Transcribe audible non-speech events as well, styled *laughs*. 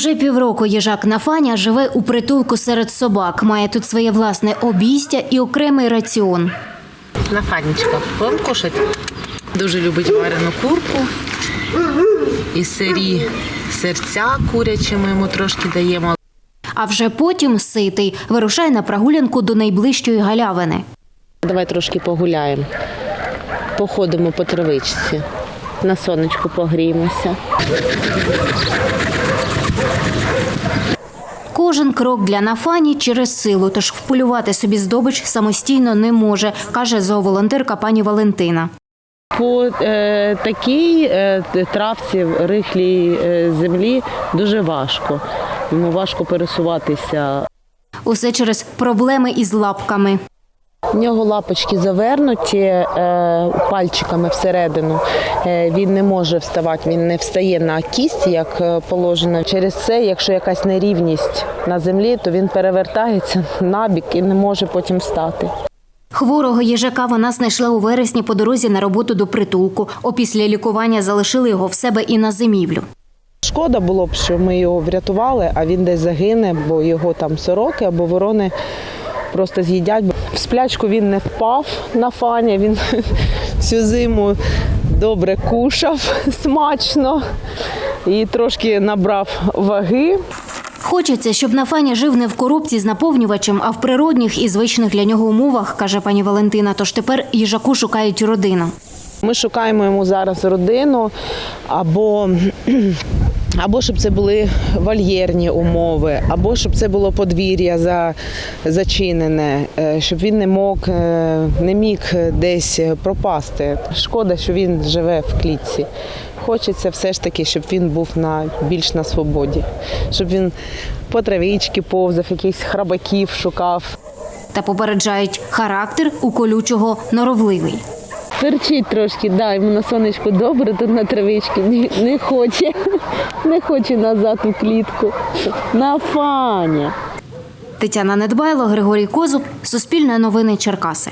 Уже півроку їжак Нафаня живе у притулку серед собак. Має тут своє власне обійстя і окремий раціон. На фанічка. Будемо кушати. Дуже любить варену курку. І сирі серця курячі ми йому трошки даємо. А вже потім ситий вирушає на прогулянку до найближчої галявини. Давай трошки погуляємо. Походимо по травичці. На сонечку погріємося. Кожен крок для Нафані через силу, тож вполювати собі здобич самостійно не може, каже зооволонтерка пані Валентина. По е, такій е, травці, рихлій е, землі дуже важко. Йому важко пересуватися. Усе через проблеми із лапками. У нього лапочки завернуті е, пальчиками всередину. Е, він не може вставати, він не встає на кісті, як е, положено. Через це, якщо якась нерівність на землі, то він перевертається *laughs* на бік і не може потім встати. Хворого їжака вона знайшла у вересні по дорозі на роботу до притулку. Опісля лікування залишили його в себе і на зимівлю. Шкода було б, що ми його врятували, а він десь загине, бо його там сороки або ворони просто з'їдять. В сплячку він не впав на фані, він *laughs* всю зиму добре кушав *laughs* смачно і трошки набрав ваги. Хочеться, щоб Нафаня жив не в коробці з наповнювачем, а в природних і звичних для нього умовах, каже пані Валентина. Тож тепер їжаку шукають родину. Ми шукаємо йому зараз родину або, або щоб це були вольєрні умови, або щоб це було подвір'я за, зачинене, е, щоб він не мог, е, не міг десь пропасти. Шкода, що він живе в клітці. Хочеться все ж таки, щоб він був на більш на свободі, щоб він по травички повзав, якихось храбаків шукав. Та попереджають характер у колючого норовливий. Ферчить трошки, да, йому на сонечку добре, тут на травичці не, хоче, не хоче назад у клітку. На фаня. Тетяна Недбайло, Григорій Козуб, Суспільне новини Черкаси.